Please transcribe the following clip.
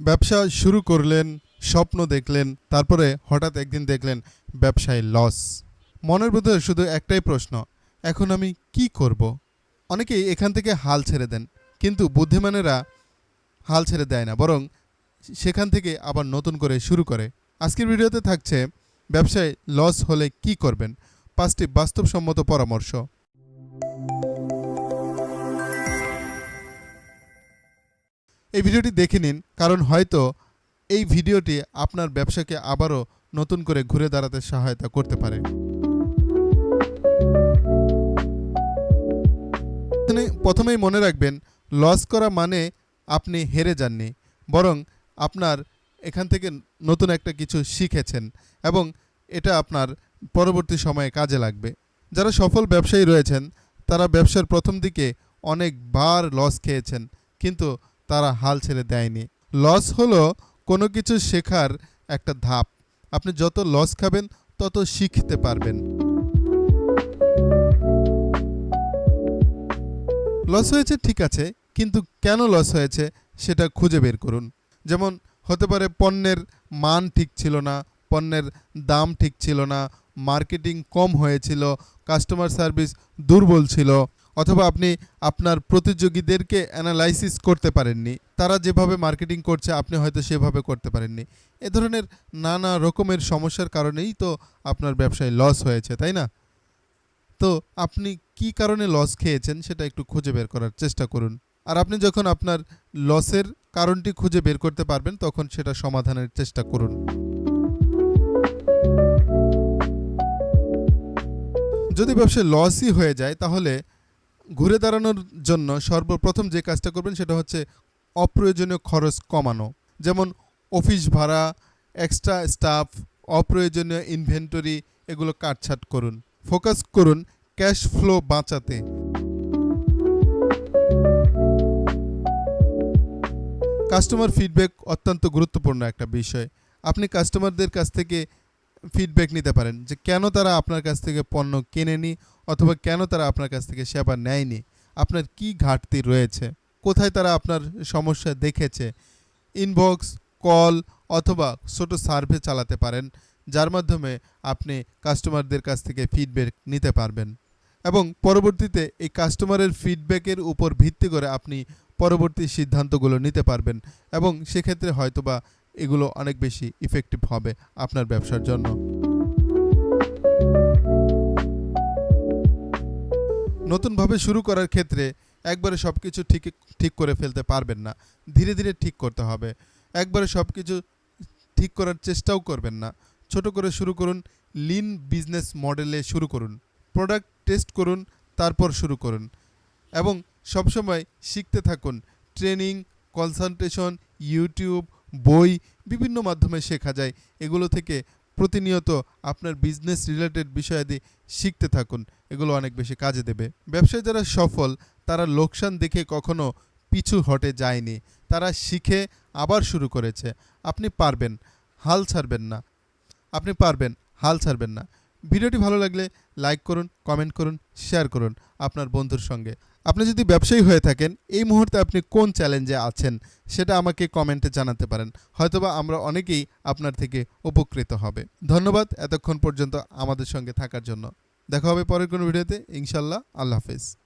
ব্যবসা শুরু করলেন, স্বপ্ন দেখলেন, তারপরে হঠাৎ একদিন দেখলেন ব্যবসায় লস মনের ভিতরে শুধু একটাই প্রশ্ন, এখন আমি কি করব? অনেকেই এখান থেকে হাল ছেড়ে দেন, কিন্তু বুদ্ধিমানেরা হাল ছেড়ে দেয় না, বরং সেখান থেকে আবার নতুন করে শুরু করে। আজকের ভিডিওতে থাকছে, ব্যবসায় লস হলে কি করবেন? পাঁচটি বাস্তবসম্মত পরামর্শ। এই ভিডিওটি দেখে নিন, কারণ হয়তো এই ভিডিওটি আপনার ব্যবসাকে আবারও নতুন করে ঘুরে দাঁড়াতে সহায়তা করতে পারে। প্রথমেই মনে রাখবেন, লস করা মানে আপনি হেরে যাননি, বরং আপনার এখান থেকে নতুন একটা কিছু শিখেছেন এবং এটা আপনার পরবর্তী সময়ে কাজে লাগবে। যারা সফল ব্যবসায়ী রয়েছেন, তারা ব্যবসার প্রথম দিকে অনেকবার লস খেয়েছেন, কিন্তু তারা হাল ছেড়ে দেয়নি। লস হলো কোনো কিছু শেখার একটা ধাপ। আপনি যত লস খাবেন, তত শিখতে পারবেন। লস হয়েছে, ঠিক আছে, কিন্তু কেন লস হয়েছে সেটা খুঁজে বের করুন। যেমন, হতে পারে পণ্যের মান ঠিক ছিল না, পণ্যের দাম ঠিক ছিল না, মার্কেটিং কম হয়েছিল, কাস্টমার সার্ভিস দুর্বল ছিল অথবা আপনি আপনার প্রতিযোগীদেরকে অ্যানালাইসিস করতে পারেননি, তারা যেভাবে মার্কেটিং করছে, আপনি হয়তো সেভাবে করতে পারেননি। এ ধরনের নানা রকমের সমস্যার কারণেই তো আপনার ব্যবসায় লস হয়েছে, তাই না? তো আপনি কি কারণে লস খেয়েছেন সেটা একটু খুঁজে বের করার চেষ্টা করুন। আর আপনি যখন আপনার লসের কারণটি খুঁজে বের করতে পারবেন, তখন সেটা সমাধানের চেষ্টা করুন। যদি ব্যবসায় লসই হয়ে যায়, তাহলে ঘুরে দাঁড়ানোর জন্য সর্বপ্রথম যে কাজটা করবেন সেটা হচ্ছে অপ্রয়োজনীয় খরচ কমানো। যেমন অফিস ভাড়া এক্সট্রা স্টাফ অপ্রয়োজনীয় ইনভেন্টরি এগুলো কাটছাট করুন। ফোকাস করুন ক্যাশ ফ্লো বাঁচাতে। কাস্টমার ফিডব্যাক অত্যন্ত গুরুত্বপূর্ণ একটা বিষয়। আপনি কাস্টমারদের কাছ থেকে ফিডব্যাক নিতে পারেন যে কেন তারা আপনার কাছ থেকে পণ্য কেনেনি অথবা কেন তারা আপনার কাছ থেকে সেবা নেয়নি, আপনার কি ঘাটতি রয়েছে, কোথায় তারা আপনার সমস্যা দেখেছে ইনবক্স কল অথবা ছোট সার্ভে চালাতে পারেন, যার মাধ্যমে আপনি কাস্টমারদের কাছ থেকে ফিডব্যাক নিতে পারবেন। এবং পরবর্তীতে এই কাস্টমারের ফিডব্যাকের উপর ভিত্তি করে আপনি পরবর্তী সিদ্ধান্তগুলো নিতে পারবেন এবং সেক্ষেত্রে হয়তোবা এগুলো অনেক বেশি ইফেক্টিভ হবে আপনার ব্যবসার জন্য। নতুনভাবে শুরু করার ক্ষেত্রে একবারে সব কিছু ঠিক ঠিক করে ফেলতে পারবেন না। ধীরে ধীরে ঠিক করতে হবে। একবারে সব কিছু ঠিক করার চেষ্টাও করবেন না। ছোট করে শুরু করুন লিন বিজনেস মডেলে শুরু করুন। প্রোডাক্ট টেস্ট করুন, তারপর শুরু করুন। এবং সবসময় শিখতে থাকুন। ট্রেনিং কনসালটেশন ইউটিউব বই, বিভিন্ন মাধ্যমে শেখা যায়। এগুলো থেকে প্রতিনিয়ত আপনার বিজনেস রিলেটেড বিষয়াদি শিখতে থাকুন। এগুলো অনেক বেশি কাজে দেবে। ব্যবসায় যারা সফল, তারা লোকসান দেখে কখনো পিছু হটে যায়নি। তারা শিখে আবার শুরু করেছে। আপনি পারবেন, হাল ছাড়বেন না। আপনি পারবেন, হাল ছাড়বেন না। ভিডিওটি ভালো লাগলে লাইক করুন, কমেন্ট করুন, শেয়ার করুন আপনার বন্ধুর সঙ্গে। আপনি যদি ব্যবসায়ী হয়ে থাকেন, এই মুহূর্তে আপনি কোন চ্যালেঞ্জে আছেন সেটা আমাকে কমেন্টে জানাতে পারেন। হয়তোবা আমরা অনেকেই আপনার থেকে উপকৃত হবে। ধন্যবাদ এতক্ষণ পর্যন্ত আমাদের সঙ্গে থাকার জন্য। দেখা হবে পরের কোনো ভিডিওতে। ইনশাল্লাহ আল্লাহ হাফেজ।